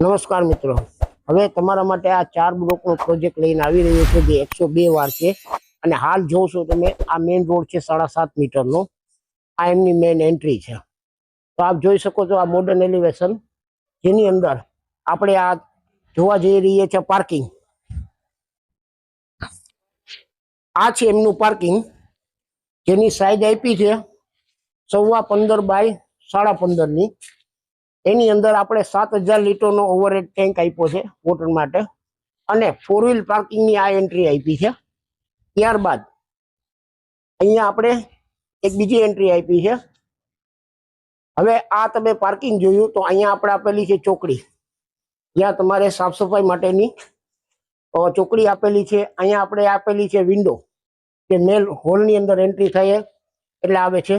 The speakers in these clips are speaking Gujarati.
નમસ્કાર મિત્રો. હવે તમારા માટે આ ચાર બ્લોકનો પ્રોજેક્ટ લઈને આવી રહ્યો છે, જે એકસો બે વાર છે. અને હાલ જોશો તમે, આ મેઇન રોડ છે સાડા સાત મીટરનો. આ એમની મેઇન એન્ટ્રી છે. તો આપ જોઈ શકો છો આ મોડર્ન એલિવેશન જેની અંદર આપણે આ જોવા જઈ રહીએ છીએ પાર્કિંગ આ છે એમનું પાર્કિંગ જેની સાઈઝ આપી છે સવા પંદર બાય સાડા પંદરની. એની અંદર આપણે સાત હજાર લીટરનો ઓવરહેડ ટેન્ક આપ્યો છે વોટર માટે. અને ફોર વ્હીલ પાર્કિંગની આ એન્ટ્રી આપી છે. ત્યારબાદ અહીંયા આપણે એક બીજી એન્ટ્રી આપી છે. હવે આ તમે પાર્કિંગ જોયું તો અહીંયા આપણે આપેલી છે ચોકડી. જ્યાં તમારે સાફ સફાઈ માટેની ચોકડી આપેલી છે. અહીંયા આપણે આપેલી છે વિન્ડો કે મેલ હોલની અંદર એન્ટ્રી થાય એટલે આવે છે.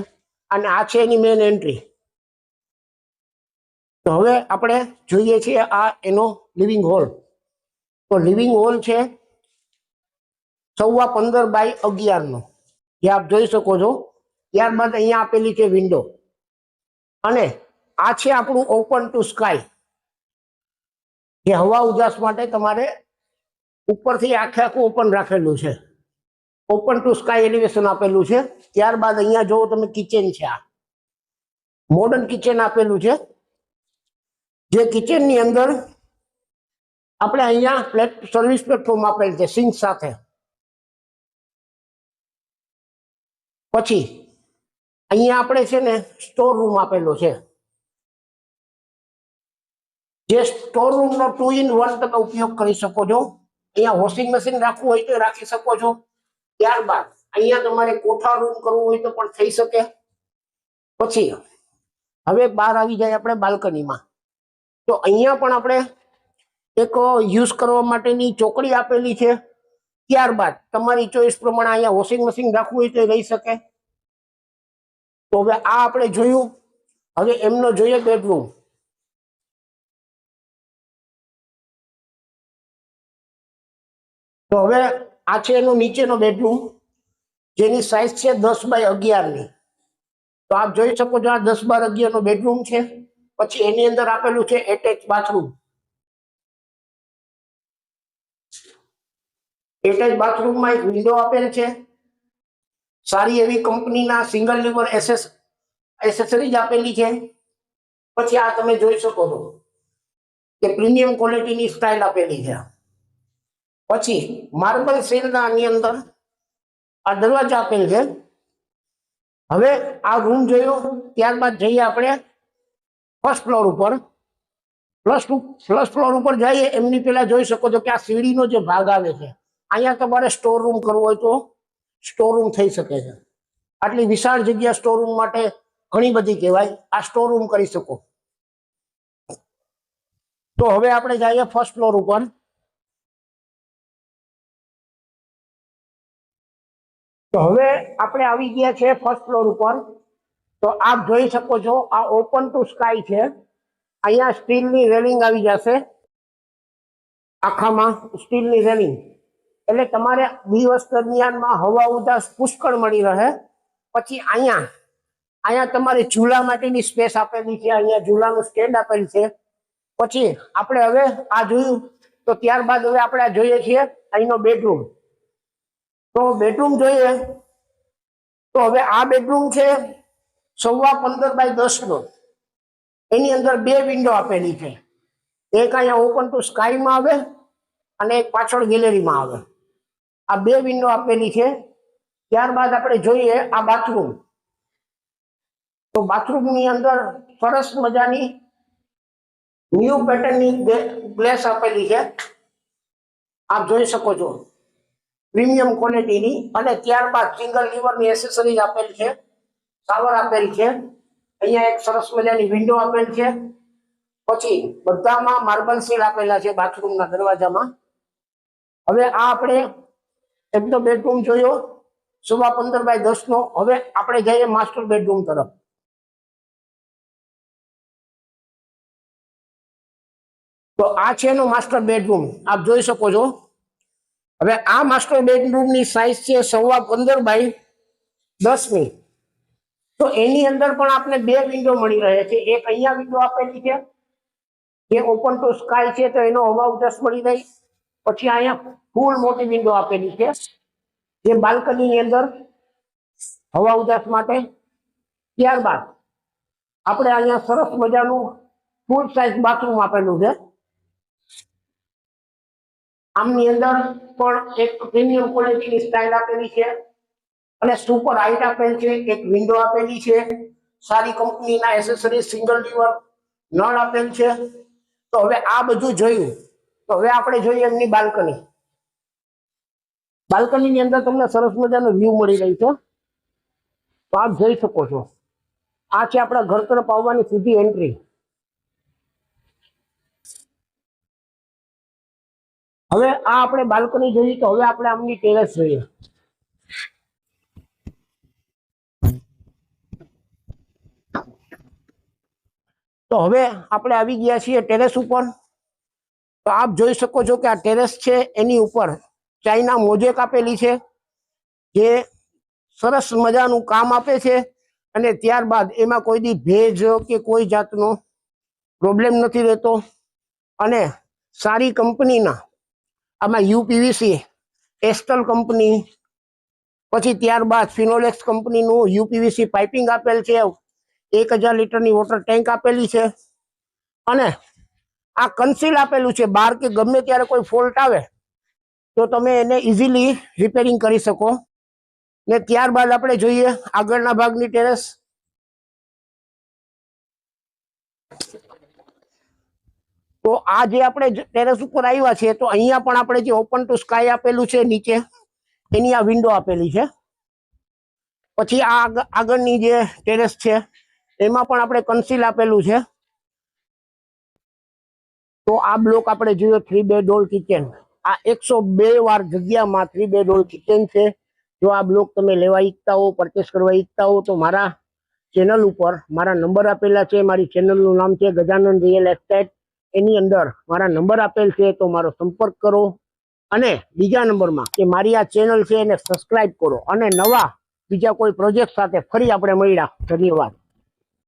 અને આ છે એની મેન એન્ટ્રી તો હવે આપણે જોઈએ છીએ આ એનો લિવિંગ હોલ તો લિવિંગ હોલ છે સવા પંદર બાય અગિયારનો. જે આપ જોઈ શકો છો. ત્યારબાદ અહીંયા આપેલી છે વિન્ડો અને આ છે આપણું ઓપન ટુ સ્કાય જે હવા ઉજાસ માટે તમારે ઉપરથી આખે આખું ઓપન રાખેલું છે. ઓપન ટુ સ્કાય એલિવેશન આપેલું છે. ત્યારબાદ અહીંયા જોવો તમે કિચન છે આ. મોડર્ન કિચન આપેલું છે. જે કિચનની અંદર આપણે અહીંયા પ્લેટ સર્વિસ પ્લેટફોર્મ આપેલ છે સિંક સાથે. પછી અહીંયા આપણે છે ને સ્ટોર રૂમ આપેલો છે. જે સ્ટોર રૂમનો ટુ ઇન વન તમે ઉપયોગ કરી શકો છો. અહીંયા વોશિંગ મશીન રાખવું હોય તો રાખી શકો છો. ત્યારબાદ અહીંયા તમારે કોઠા રૂમ કરવું હોય તો પણ થઈ શકે. પછી હવે બહાર આવી જાય આપણે બાલ્કનીમાં. તો અહીંયા પણ આપણે એક યુઝ કરવા માટેની ચોકડી આપેલી છે. ત્યારબાદ તમારી ચોઈસ પ્રમાણે અહીંયા વોશિંગ મશીન રાખવું હોય તો રહી શકે. તો હવે આ આપણે જોયું. હવે એમનો જોઈએ બેડરૂમ. તો હવે આ છે એનો નીચેનો બેડરૂમ. જેની સાઇઝ છે દસ બાય અગિયારની. તો આપ જોઈ શકો છો આ દસ બાર અગિયારનો બેડરૂમ છે. પછી એની અંદર આપેલું છે એટેચ બાથરૂમ એટેચ બાથરૂમમાં એક વિન્ડો આપેલ છે. સારી એવી કંપનીના સિંગલ લીવર એસેસ એસેસરીઝ આપેલી છે. પછી આ તમે જોઈ શકો છો કે પ્રીમિયમ ક્વોલિટીની સ્ટાઇલ આપેલી છે. પછી માર્બલ સેલના આની અંદર આ દરવાજા આપેલ છે. હવે આ રૂમ જોયો, ત્યારબાદ જઈએ આપણે ફર્સ્ટ ફ્લોર ઉપર. પ્લસ ટુ પ્લસ ફ્લોર ઉપર જઈએ, એમની પેલા જોઈ શકો છો કે આ સીડીનો જે ભાગ આવે છે. અહીંયા તમારે સ્ટોર રૂમ કરવો હોય તો સ્ટોર રૂમ થઈ શકે છે. આટલી વિશાળ જગ્યા સ્ટોર રૂમ માટે ઘણી બધી કહેવાય. આ સ્ટોર રૂમ કરી શકો. તો હવે આપણે જઈએ ફર્સ્ટ ફ્લોર ઉપર. તો હવે આપણે આવી ગયા છે ફર્સ્ટ ફ્લોર ઉપર. તો આપ જોઈ શકો છો, આ ઓપન ટુ સ્કાય છે. અહીંયા સ્ટીલની રેલિંગ આવી જશે. આખામાં સ્ટીલની રેલિંગ એટલે તમારે દિવસ દરમિયાનમાં હવા ઉદાસ પુષ્કળ મળી રહે. પછી અહીંયા અહીંયા તમારે ઝૂલા માટેની સ્પેસ આપેલી છે. અહીંયા ઝૂલાનું સ્ટેન્ડ આપેલ છે. પછી આપણે હવે આ જોયું. તો ત્યારબાદ હવે આપણે જોઈએ છીએ અહીંનો બેડરૂમ તો બેડરૂમ જોઈએ. તો હવે આ બેડરૂમ છે. સવા પંદર બાય દસ નો એની અંદર બે વિન્ડો આપેલી છે. એક અહીંયા ઓપન ટુ સ્કાયમાં આવે અને એક પાછળ ગેલેરીમાં આવે. આ બે વિન્ડો આપેલી છે. ત્યારબાદ આપણે જોઈએ આ બાથરૂમ તો બાથરૂમની અંદર સરસ મજાની ન્યૂ પેટર્નની ગ્લેસ આપેલી છે. આપ જોઈ શકો છો. પ્રીમિયમ ક્વોલિટીની અને ત્યારબાદ સિંગલ લીવરની એસેસરીઝ આપેલી છે. સાવર આપેલ છે. અહીંયા એક સરસ મજાની વિન્ડો આપેલ છે. પછી બધામાં માર્બલ સીલ આપેલા છે બાથરૂમના દરવાજામાં. હવે આ આપણે એકદમ બેડરૂમ જોયો. સુવા પંદર બાય દસ નો. હવે આપણે જઈએ માસ્ટર બેડરૂમ તરફ. તો આ છે એનો માસ્ટર બેડરૂમ આપ જોઈ શકો છો. હવે આ માસ્ટર બેડરૂમની સાઇઝ છે સવા પંદર બાય દસની. તો એની અંદર પણ આપણે બે વિન્ડો મળી રહે છે. એક અહીંયા વિન્ડો આપેલી છે, જે ઓપન ટુ સ્કાય છે, તો એનો હવા ઉજાસ મળી રહી. પછી અહીંયા ફૂલ મોટી વિન્ડો આપેલી છે, જે બાલ્કનીની અંદર હવા ઉજાસ માટે. ત્યારબાદ આપણે અહીંયા સરસ મજાનું ફૂલ સાઇઝ બાથરૂમ આપેલું છે. આમની અંદર પણ એક પ્રીમિયમ ક્વોલિટીની સ્ટાઇલ આપેલી છે. અને સુપર હાઇટ આપેલ છે, એક વિન્ડો આપેલી છે, સારી કંપનીના એસેસરીઝ સિંગલ લીવર નળ આપેલ છે. તો હવે આ બધું જોયું, તો હવે આપણે જોઈએ એમની બાલ્કની. બાલ્કનીની અંદર તમને સરસ મજાનો વ્યૂ મળી રહી છે. તો આપ જોઈ શકો છો. આ છે આપણા ઘર તરફ આવવાની સીધી એન્ટ્રી હવે આ આપણે બાલ્કની જોઈએ તો હવે આપણે આમની ટેરેસ જોઈએ. તો હવે આપણે આવી ગયા છીએ ટેરેસ ઉપર. તો આપ જોઈ શકો છો કે આ ટેરેસ છે એની ઉપર ચાઇના મોજેક આપેલી છે, જે સરસ મજાનું કામ આપે છે અને ત્યારબાદ એમાં કોઈ દી ભેજ કે કોઈ જાતનો પ્રોબ્લેમ નથી રહેતો. અને સારી કંપનીના આમાં યુપીવીસી, એસ્ટલ કંપની, પછી ત્યારબાદ ફિનોલેક્સ કંપનીનું યુપીવીસી પાઇપિંગ આપેલ છે. એક હજાર લીટરની વોટર ટેન્ક આપેલી છે. અને આ કન્સીલ આપેલું છે બહાર કે ગમે ત્યારે કોઈ ફોલ્ટ આવે, તો તમે એને ઇઝીલી રિપેરિંગ કરી શકો. ને ત્યારબાદ આપણે જોઈએ આગળના ભાગની ટેરેસ તો આ જે આપણે ટેરેસ ઉપર આવ્યા છે તો અહીંયા પણ આપણે જે ઓપન ટુ સ્કાય આપેલું છે નીચે, એની આ વિન્ડો આપેલી છે. પછી આ આગળની જે ટેરેસ છે એમાં પણ આપણે કન્સીલ આપેલું છે. તો આ બ્લોક આપણે જોયો થ્રી બેડ ઓલ કિચન આ એકસો બે વાર જગ્યામાં થ્રી બેડ ઓલ કિચન છે. જો આ બ્લોક તમે લેવા ઈચ્છતા હો પરચેસ કરવા ઈચ્છતા હો, તો મારા ચેનલ ઉપર મારા નંબર આપેલા છે. મારી ચેનલનું નામ છે ગજાનંદ રિયલ એસ્ટેટ એની અંદર મારા નંબર આપેલ છે, તો મારો સંપર્ક કરો. અને બીજા નંબરમાં કે મારી આ ચેનલ છે એને સબસ્ક્રાઈબ કરો. અને નવા બીજા કોઈ પ્રોજેક્ટ સાથે ફરી આપણે મળ્યા. ધન્યવાદ.